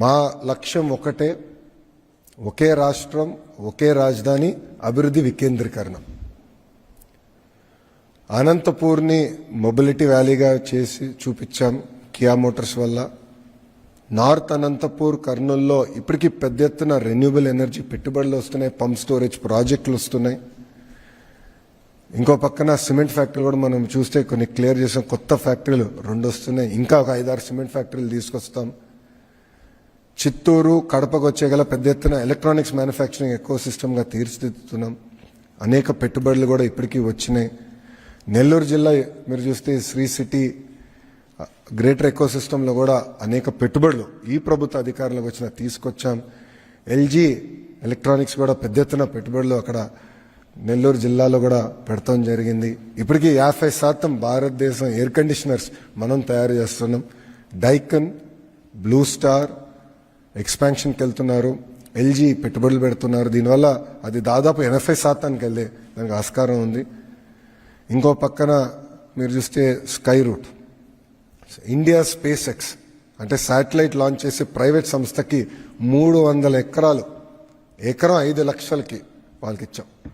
మా లక్ష్యం ఒకటే ఒకే రాష్ట్రం ఒకే రాజధాని అభివృద్ధి వికేంద్రీకరణ. అనంతపూర్ని మొబిలిటీ వ్యాలీగా చేసి చూపించాం కియా మోటార్స్ వల్ల. నార్త్ అనంతపూర్ కర్నూల్లో ఇప్పటికీ పెద్ద ఎత్తున రెన్యూబుల్ ఎనర్జీ పెట్టుబడులు వస్తున్నాయి పంప్ స్టోరేజ్ ప్రాజెక్టులు వస్తున్నాయి. ఇంకో పక్కన సిమెంట్ ఫ్యాక్టరీలు కూడా మనం చూస్తే కొన్ని క్లియర్ చేసాం కొత్త ఫ్యాక్టరీలు రెండు వస్తున్నాయి ఇంకా ఒక ఐదారు సిమెంట్ ఫ్యాక్టరీలు తీసుకొస్తాం. చిత్తూరు కడపకు వచ్చేగల పెద్ద ఎత్తున ఎలక్ట్రానిక్స్ మ్యానుఫ్యాక్చరింగ్ ఎక్కువ సిస్టమ్గా తీర్చిదిద్దుతున్నాం. అనేక పెట్టుబడులు కూడా ఇప్పటికీ వచ్చినాయి. నెల్లూరు జిల్లా మీరు చూస్తే శ్రీ సిటీ గ్రేటర్ ఎకో సిస్టంలో కూడా అనేక పెట్టుబడులు ఈ ప్రభుత్వ అధికారులకు వచ్చిన తీసుకొచ్చాం. ఎల్జీ ఎలక్ట్రానిక్స్ కూడా పెద్ద ఎత్తున పెట్టుబడులు అక్కడ నెల్లూరు జిల్లాలో కూడా పెడతాం జరిగింది. ఇప్పటికీ యాభై శాతం భారతదేశం ఎయిర్ కండిషనర్స్ మనం తయారు చేస్తున్నాం. డైకన్ బ్లూ స్టార్ ఎక్స్పాన్షన్కి వెళ్తున్నారు. ఎల్జీ పెట్టుబడులు పెడుతున్నారు. దీనివల్ల అది దాదాపు ఎనభై శాతానికి వెళ్ళే దానికి ఆస్కారం ఉంది. ఇంకో పక్కన మీరు చూస్తే sky route. India SpaceX అంటే శాటిలైట్ లాంచ్ చేసే ప్రైవేట్ సంస్థకి మూడు వందల ఎకరాలు ఎకరం ఐదు లక్షలకి వాళ్ళకి ఇచ్చాం